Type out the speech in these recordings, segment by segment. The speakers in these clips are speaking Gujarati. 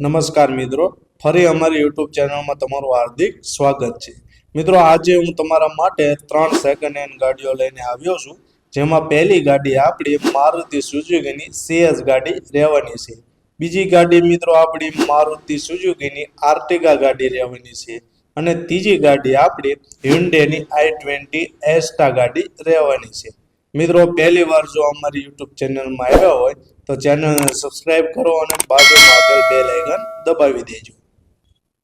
નમસ્કાર મિત્રો. ફરી અમારી યુટ્યુબ ચેનલમાં તમારું હાર્દિક સ્વાગત છે. મિત્રો, આજે હું તમારા માટે ત્રણ સેકન્ડ હેન્ડ ગાડીઓ લઈને આવ્યો છું. જેમાં પહેલી ગાડી આપણી મારુતિ સુઝુકીની સીએસ ગાડી રહેવાની છે. બીજી ગાડી મિત્રો આપણી મારુતિ સુઝુકીની આર્ટિગા ગાડી રહેવાની છે. અને ત્રીજી ગાડી આપણી હ્યુન્ડેની આઈ ટ્વેન્ટી એસ્ટા ગાડી રહેવાની છે. મિત્રો, પહેલી વાર જો અમારી યુટ્યુબ ચેનલમાં આવ્યા હોય, તો ચેનલને સબસ્ક્રાઇબ કરો અને બાજુમાં આપેલ બેલ આઇકન દબાવી દેજો.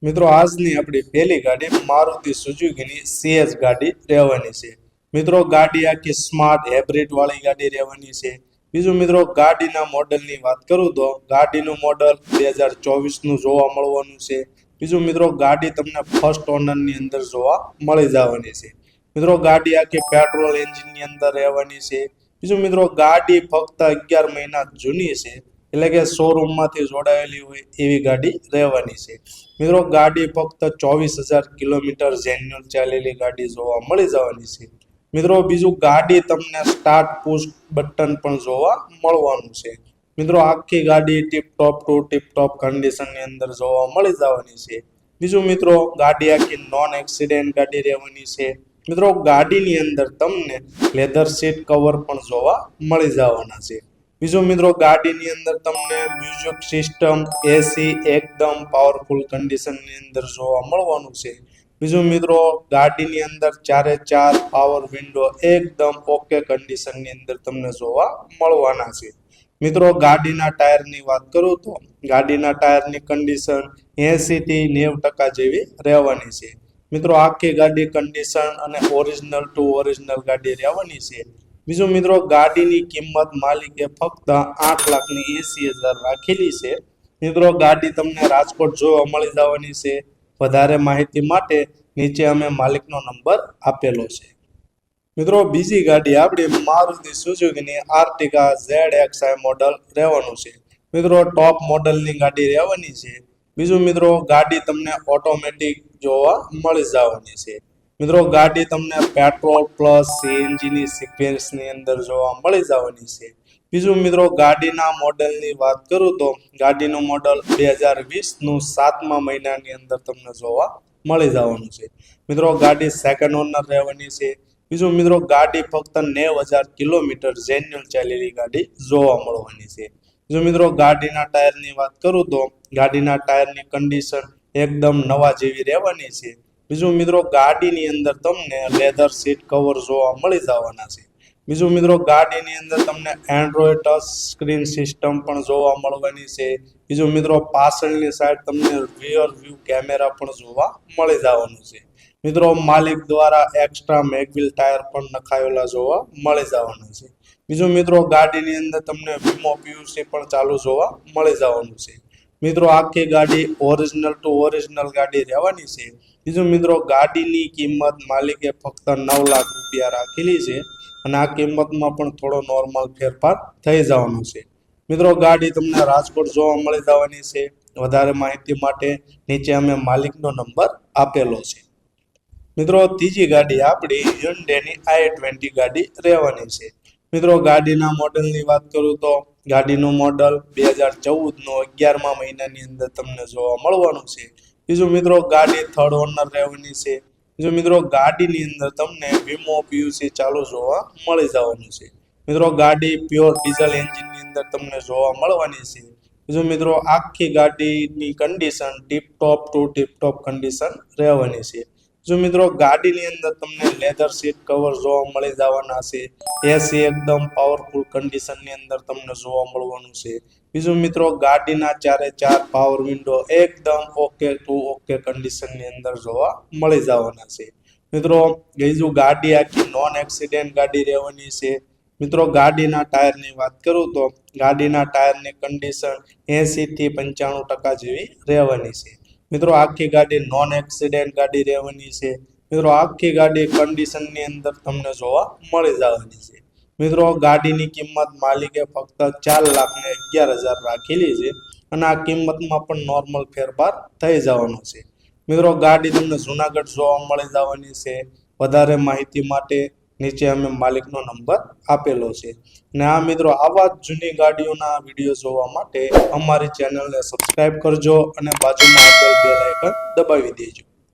મિત્રો, આજની આપણી પહેલી ગાડી મારુતિ સુઝુકીની સીએસ ગાડી રહેવાની છે. મિત્રો, ગાડી આખી સ્માર્ટ હેબ્રિડ વાળી ગાડી રહેવાની છે. બીજું મિત્રો, ગાડીના મોડલની વાત કરું તો ગાડીનું મોડલ બે હજાર ચોવીસનું જોવા મળવાનું છે. બીજું મિત્રો, ગાડી તમને ફર્સ્ટ ઓનરની અંદર જોવા મળી જવાની છે. મિત્રો ગાડી આખી પેટ્રોલ એન્જિનની અંદર રહેવાની છે. બીજું મિત્રો ગાડી ફક્ત અગિયાર મહિના જૂની છે. એટલે કે શોરૂમમાંથી જોડાયેલી હોય એવી ગાડી રહેવાની છે. મિત્રો ગાડી ફક્ત ચોવીસ હજાર કિલોમીટર જેન્યુઅલ ચાલેલી ગાડી જોવા મળી જવાની છે. મિત્રો બીજું ગાડી તમને સ્ટાર્ટ પુશ બટન પણ જોવા મળવાનું છે. મિત્રો આખી ગાડી ટીપટોપ ટુ ટીપટોપ કન્ડિશનની અંદર જોવા મળી જવાની છે. બીજું મિત્રો ગાડી આખી નોન એક્સિડેન્ટ ગાડી રહેવાની છે. મિત્રો, ગાડીની અંદર તમને લેધર સીટ કવર પણ જોવા મળી જવાના છે. બીજું મિત્રો, ગાડીની અંદર તમને મ્યુઝિક સિસ્ટમ એસી એકદમ પાવરફુલ કન્ડિશનની અંદર જોવા મળવાનું છે. બીજું મિત્રો, ગાડીની અંદર ચારે ચાર પાવર વિન્ડો એકદમ ઓકે કન્ડિશનની અંદર તમને જોવા મળવાના છે. મિત્રો, ગાડીના ટાયરની વાત કરું તો ગાડીના ટાયરની કન્ડિશન એંસી થી નેવ ટકા જેવી રહેવાની છે. મિત્રો, આખી ગાડી કન્ડિશન અને ઓરિજિનલ ટુ ઓરિજિનલ ગાડી રહેવાની છે. બીજું મિત્રો, ગાડીની કિંમત માલિકે ફક્ત આઠ લાખની એસી હજાર રાખેલી છે. મિત્રો, ગાડી તમને રાજકોટ જોવા મળી જવાની છે. વધારે માહિતી માટે નીચે અમે માલિકનો નંબર આપેલો છે. મિત્રો, બીજી ગાડી આપણી Maruti સુઝુકીની Ertiga Z X I model રહેવાનું છે. મિત્રો ટોપ મોડલની ગાડી રહેવાની છે. બીજું મિત્રો, ગાડી તમને ઓટોમેટિક જોવા મળી જવાની છે. મિત્રો, ગાડી તમને પેટ્રોલ પ્લસ સીએનજીની સિક્વેન્સની અંદર જોવા મળી જવાની છે. બીજું મિત્રો, ગાડીના મોડલની વાત કરું તો ગાડીનું મોડલ બે હજાર વીસનું સાતમા મહિનાની અંદર તમને જોવા મળી જવાનું છે. મિત્રો, ગાડી સેકન્ડ ઓનર રહેવાની છે. બીજું મિત્રો, ગાડી ફક્ત નેવ હજાર કિલોમીટર જેન્યુઅલ ચાલેલી ગાડી જોવા મળવાની છે. જો મિત્રો ગાડીના ટાયરની વાત કરું તો ગાડીના ટાયરની કન્ડિશન એકદમ નવા જેવી રહેવાની છે. બીજું મિત્રો ગાડીની અંદર તમને લેધર સીટ કવર જોવા મળી જવાના છે. બીજું મિત્રો ગાડીની અંદર તમને એન્ડ્રોઈડ ટચ સ્ક્રીન સિસ્ટમ પણ જોવા મળવાની છે. બીજું મિત્રો પાછળની સાઈડ તમને રિયર વ્યૂ કેમેરા પણ જોવા મળી જવાનું છે. મિત્રો માલિક દ્વારા એક્સ્ટ્રા મેગવિલ ટાયર પણ નખાયેલા જોવા મળી જવાના છે. બીજું મિત્રો ગાડીની અંદર તમને વીમો, પીયુસી પણ ચાલુ જોવા મળી જવાનું છે. મિત્રો, આખી ગાડી ઓરિજિનલ ટુ ઓરિજિનલ ગાડી રહેવાની છે. બીજું મિત્રો, ગાડીની કિંમત માલિકે ફક્ત નવ લાખ રૂપિયા રાખેલી છે અને આ કિંમતમાં પણ થોડો નોર્મલ ફેરફાર થઈ જવાનો છે. મિત્રો, ગાડી તમને રાજકોટ જોવા મળી જવાની છે. વધારે માહિતી માટે નીચે અમે માલિકનો નંબર આપેલો છે. મિત્રો, ત્રીજી ગાડી આપણી હ્યુન્ડેની આઈ ટ્વેન્ટી ગાડી રહેવાની છે. મિત્રો, ગાડીના મોડલની વાત કરું તો ગાડીનું મોડલ બે હજાર ચૌદનો અગિયારમા મહિનાની અંદર તમને જોવા મળવાનું છે. બીજું મિત્રો, ગાડી થર્ડ ઓનર રહેવાની છે. બીજું મિત્રો, ગાડીની અંદર તમને વીમો, પીયુસી ચાલુ જોવા મળી જવાનું છે. મિત્રો, ગાડી પ્યોર ડીઝલ એન્જિનની અંદર તમને જોવા મળવાની છે. બીજું મિત્રો, આખી ગાડીની condition tip top to tip top condition રહેવાની છે. જો મિત્રો, ગાડીની અંદર તમને લેધર સીટ કવર જોવા મળી જવાના છે. એસી એકદમ પાવરફુલ કન્ડિશનની અંદર તમને જોવા મળવાનું છે. બીજું મિત્રો, ગાડીના ચારે ચાર પાવર વિન્ડો એકદમ ઓકે ટુ ઓકે કન્ડિશનની અંદર જોવા મળી જવાના છે. મિત્રો, બીજું ગાડી આખી નોન એક્સિડેન્ટ ગાડી રહેવાની છે. મિત્રો, ગાડીના ટાયરની વાત કરું તો ગાડીના ટાયરની કન્ડિશન એંસી થી પંચાણું ટકા જેવી રહેવાની છે. મિત્રો, આખી ગાડી નોન એક્સિડન્ટ ગાડી રહેવાની છે. મિત્રો, આખી ગાડી કન્ડિશનની અંદર તમને જોવા મળી જવાની છે. મિત્રો, ગાડીની કિંમત માલિકે ફક્ત ચાર લાખ ને અગિયાર હજાર રાખેલી છે અને આ કિંમતમાં પણ નોર્મલ ફેરફાર થઈ જવાનો છે. મિત્રો, ગાડી તમને જુનાગઢ જોવા મળી જવાની છે. વધારે માહિતી માટે નીચે અમે માલિકનો નંબર આપેલો છે. ને આ મિત્રો, આવા જ જૂની ગાડીઓના વીડિયો જોવા માટે અમારી ચેનલને સબસ્ક્રાઇબ કરજો અને બાજુમાં આપેલ બે લાઇકન દબાવી દેજો.